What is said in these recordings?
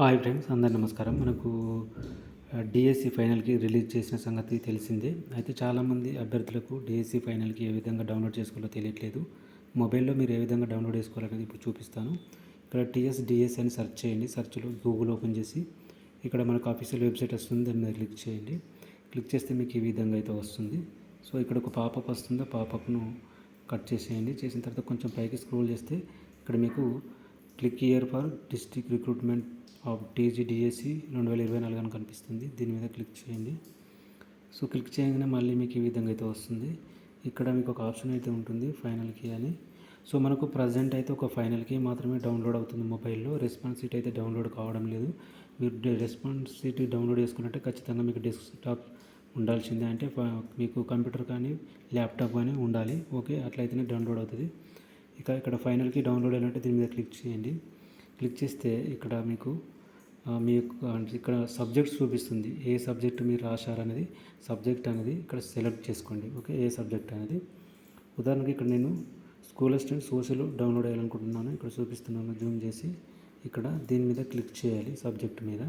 Hi friends అందరు నమస్కారం. మనకు డిఎస్సి ఫైనల్కి రిలీజ్ చేసిన సంగతి తెలిసిందే. అయితే చాలామంది అభ్యర్థులకు డిఎస్సి ఫైనల్కి ఏ విధంగా డౌన్లోడ్ చేసుకోవాలో తెలియట్లేదు. మొబైల్లో మీరు ఏ విధంగా డౌన్లోడ్ చేసుకోవాలనేది ఇప్పుడు చూపిస్తాను. ఇక్కడ టీఎస్ డిఎస్ అని సెర్చ్ చేయండి. సెర్చ్లో గూగుల్ ఓపెన్ చేసి ఇక్కడ మనకు ఆఫీషియల్ వెబ్సైట్ వస్తుంది. దాని మీద క్లిక్ చేయండి. క్లిక్ చేస్తే మీకు ఈ విధంగా అయితే వస్తుంది. సో ఇక్కడ ఒక పాపప్ వస్తుంది? ఆ పాపప్ను కట్ చేసేయండి. చేసిన తర్వాత కొంచెం పైకి స్క్రోల్ చేస్తే ఇక్కడ మీకు click here for district recruitment of TGDSC రెండు వేల ఇరవై నాలుగు అని కనిపిస్తుంది. దీని మీద క్లిక్ చేయండి. సో క్లిక్ చేయగానే మళ్ళీ మీకు ఈ విధంగా అయితే వస్తుంది. ఇక్కడ మీకు ఒక ఆప్షన్ అయితే ఉంటుంది ఫైనల్కి అని. సో మనకు ప్రజెంట్ అయితే ఒక ఫైనల్కి మాత్రమే డౌన్లోడ్ అవుతుంది మొబైల్లో. రెస్పాన్స్ సీట్ అయితే డౌన్లోడ్ కావడం లేదు. మీరు రెస్పాన్స్ సీట్ డౌన్లోడ్ చేసుకున్నట్టే ఖచ్చితంగా మీకు డెస్క్టాప్ ఉండాల్సిందే. అంటే ఫ- మీకు కంప్యూటర్ కానీ ల్యాప్టాప్ కానీ ఉండాలి. ఓకే అట్లయితేనే డౌన్లోడ్ అవుతుంది. ఇక ఇక్కడ ఫైనల్కి డౌన్లోడ్ అయినట్టు దీని మీద క్లిక్ చేయండి. క్లిక్ చేస్తే ఇక్కడ మీకు మీ యొక్క ఇక్కడ సబ్జెక్ట్ చూపిస్తుంది. ఏ సబ్జెక్ట్ మీరు రాశారనేది సబ్జెక్ట్ అనేది ఇక్కడ సెలెక్ట్ చేసుకోండి. ఓకే ఏ సబ్జెక్ట్ అనేది. ఉదాహరణకి ఇక్కడ నేను స్కూల్ అసిస్టెంట్ సోషల్ డౌన్లోడ్ చేయాలనుకుంటున్నాను. ఇక్కడ చూపిస్తున్నాను జూమ్ చేసి ఇక్కడ దీని మీద క్లిక్ చేయాలి సబ్జెక్ట్ మీద.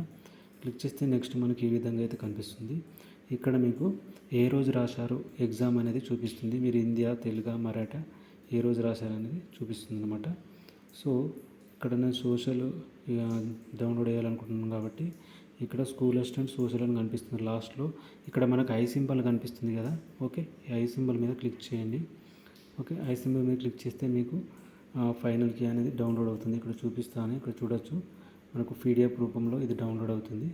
క్లిక్ చేస్తే నెక్స్ట్ మనకి ఈ విధంగా అయితే కనిపిస్తుంది. ఇక్కడ మీకు ఏ రోజు రాశారు ఎగ్జామ్ అనేది చూపిస్తుంది. మీరు హిందీ తెలుగు మరాఠా ఏ రోజు రాశారు అనేది చూపిస్తుంది అనమాట సో ఇక్కడ నేను సోషల్ డౌన్లోడ్ చేయాలనుకుంటున్నాను కాబట్టి ఇక్కడ స్కూల్ అసిస్టెంట్ సోషల్ అని కనిపిస్తుంది లాస్ట్లో. ఇక్కడ మనకు ఐ సింబల్ కనిపిస్తుంది కదా. ఓకే ఈ ఐ సింబల్ మీద క్లిక్ చేయండి. ఓకే ఐ సింబల్ మీద క్లిక్ చేస్తే మీకు ఫైనల్ కీ అనేది డౌన్లోడ్ అవుతుంది. ఇక్కడ చూపిస్తాను ఇక్కడ చూడొచ్చు. మనకు పీడిఎఫ్ రూపంలో ఇది డౌన్లోడ్ అవుతుంది.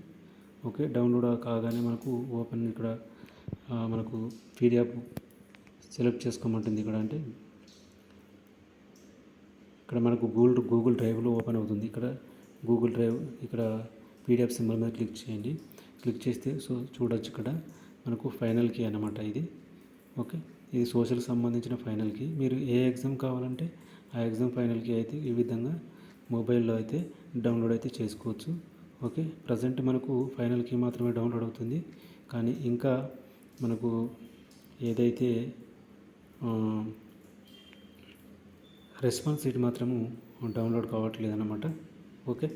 ఓకే డౌన్లోడ్ కాగానే మనకు ఓపెన్ ఇక్కడ మనకు పీడిఎఫ్ సెలెక్ట్ చేసుకోమంటుంది ఇక్కడ అంటే. ఇక్కడ మనకు గూగుల్ గూగుల్ డ్రైవ్లో ఓపెన్ అవుతుంది. ఇక్కడ గూగుల్ డ్రైవ్ ఇక్కడ పీడిఎఫ్ సింబల్ మీద క్లిక్ చేయండి. క్లిక్ చేస్తే సో చూడొచ్చు ఇక్కడ. మనకు ఫైనల్ కీ అన్నమాట ఇది. ఓకే? ఇది సోషల్ సంబంధించిన ఫైనల్ కీ. మీరు ఏ ఎగ్జామ్ కావాలంటే ఆ ఎగ్జామ్ ఫైనల్ కీ అయితే ఈ విధంగా మొబైల్లో అయితే డౌన్లోడ్ అయితే చేసుకోవచ్చు. ఓకే? ప్రజెంట్ మనకు ఫైనల్ కీ మాత్రమే డౌన్లోడ్ అవుతుంది. కానీ ఇంకా మనకు ఏదైతే ఆ, రెస్పాన్స్ సీట్ మాత్రము డౌన్లోడ్ కావట్లేదు అన్నమాట ఓకే?